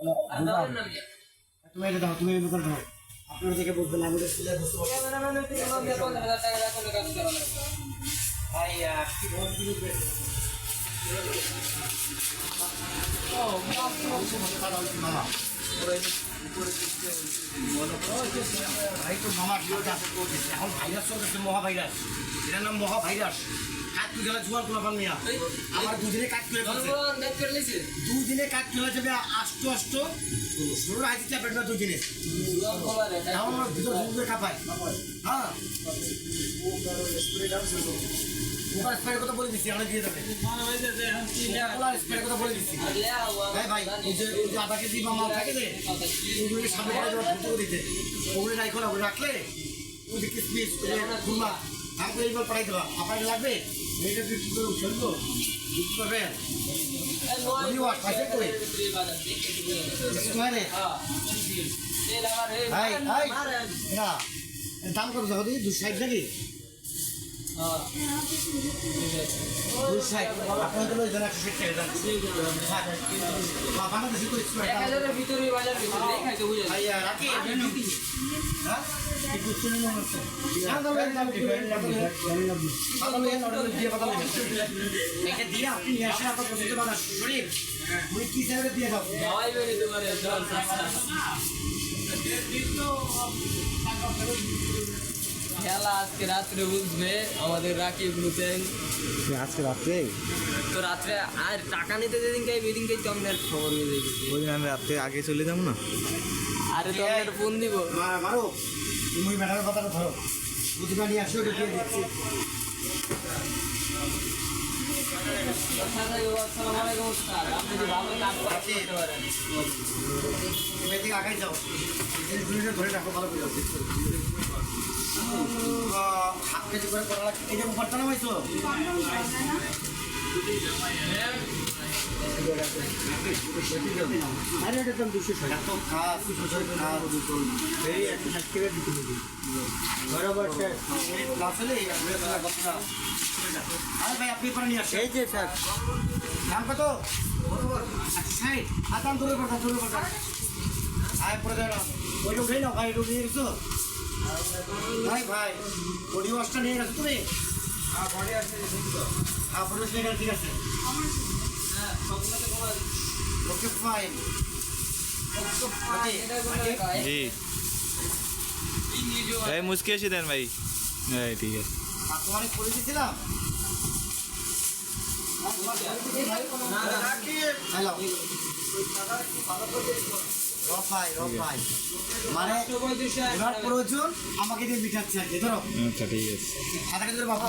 তুমি এটা দাও তুমি এটা দাও আপনারা দেখে বুঝবেন আমি তো এখন ভাইরাস চলতেছে মহা ভাইরাস এটার নাম মহা ভাইরাস কাজ পান মিয়া আমার দুদিনে কাজ ফেলছে দুদিনে কাজ চলে যাবে আষ্ট আষ্ট ষোলো হাজার চাপের না দুদিনে আমার ভিতর ঘুমবে কাপায় হ্যাঁ ওখানে স্প্রে কথা বলে দিচ্ছি দিয়ে দেবে বলে দিচ্ছি ভাই ভাই ওই যে ওই যে বা করে রাখলে ওই যে কিসমিস খুরমা আমাকে এইবার পাঠাই দেওয়া আপনার লাগবে? মেয়েটা তুই কী করে চলবো বুঝতে পারবেন না। দাম কত দেখো দিদি দুশো ষাট নাকি? তো হ্যাঁ। বাংলাদেশি দিয়ে আপনি নিয়ে আপনার পছন্দ করা শরীর উনি কি হিসাবে দিয়ে দাও খেলা আজকে রাত্রে বুঝবে আমাদের রাকিব হোসেন আজকে রাত্রে? তো রাত্রে আর টাকা নিতে যেদিন কে ওই দিনকে তো আপনার খবর নিয়ে দেখি ওই দিন আমি রাত্রে আগে চলে যাব না? আরে তো আপনার ফোন দিব। মারো। তুমি ম্যাডামের কথাটা ধরো। বুঝবা নিয়ে আসো দিয়ে দিচ্ছি। আগাই যাও। ধরে রাখো ভালো করে। কেজি করে করা লাগছে এই যে উপরটা নামাইছো আরে এটা তো দুশো ষাট এত খাস খাস এই একটা ষাট করে দিতে হবে বরাবর আরে ভাই আপনি পরে নিয়ে আসেন এই যে স্যার দাম কত ষাট আর দাম এটা নিয়ে গেছো ভাই ভাই বডি ওয়াশটা নিয়ে গেছো তুমি হ্যাঁ বডি ওয়াশ নিয়ে গেছে ঠিক আছে। ওকে ফাইন জি এই মুসকে এসে দেন ভাই এই ঠিক আছে তোমার করে ভাই ভাই মানে প্রয়োজন আমাকে দিয়ে মিটাচ্ছে আর কি। ধরো। আচ্ছা ঠিক আছে। ধরে বাবা